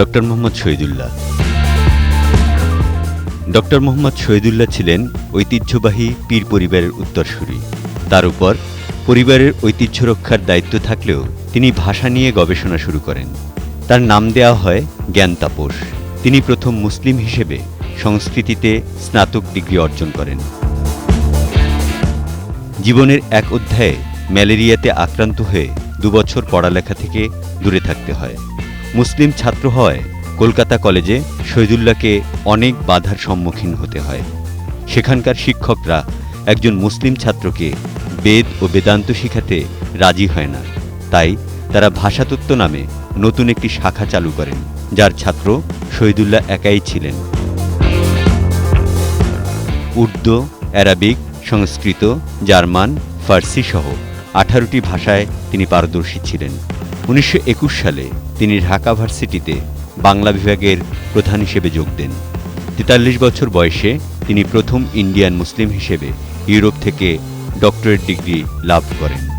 Doctor Mohammad Shahidullah. Doctor Mohammad Shahidullah ছিলেন ঐতিহ্যবাহী পীর পরিবারের উত্তরসূরি। তার উপর পরিবারের ঐতিহ্য রক্ষার দায়িত্ব থাকলেও তিনি ভাষা নিয়ে গবেষণা শুরু করেন। তার নাম দেওয়া হয় জ্ঞান তাপস। তিনি প্রথম মুসলিম হিসেবে সংস্কৃতিতে স্নাতক ডিগ্রি অর্জন করেন। জীবনের এক অধ্যায়ে ম্যালেরিয়াতে আক্রান্ত হয়ে দুবছর পড়ালেখা থেকে দূরে থাকতে হয়। মুসলিম ছাত্র হওয়ায় কলকাতা কলেজে শহীদুল্লাহকে অনেক বাধার সম্মুখীন হতে হয়। সেখানকার শিক্ষকরা একজন মুসলিম ছাত্রকে বেদ ও বেদান্ত শিখাতে রাজি হয় না। তাই তারা ভাষাতত্ত্ব নামে নতুন একটি শাখা চালু করেন, যার ছাত্র শহীদুল্লাহ একাই ছিলেন। উর্দু, অ্যারাবিক, সংস্কৃত, জার্মান, ফার্সি সহ আঠারোটি ভাষায় তিনি পারদর্শী ছিলেন। উনিশশো একুশ সালে তিনি ঢাকা ভার্সিটিতে বাংলা বিভাগের প্রধান হিসেবে যোগ দেন। তেতাল্লিশ বছর বয়সে তিনি প্রথম ইন্ডিয়ান মুসলিম হিসেবে ইউরোপ থেকে ডক্টরেট ডিগ্রি লাভ করেন।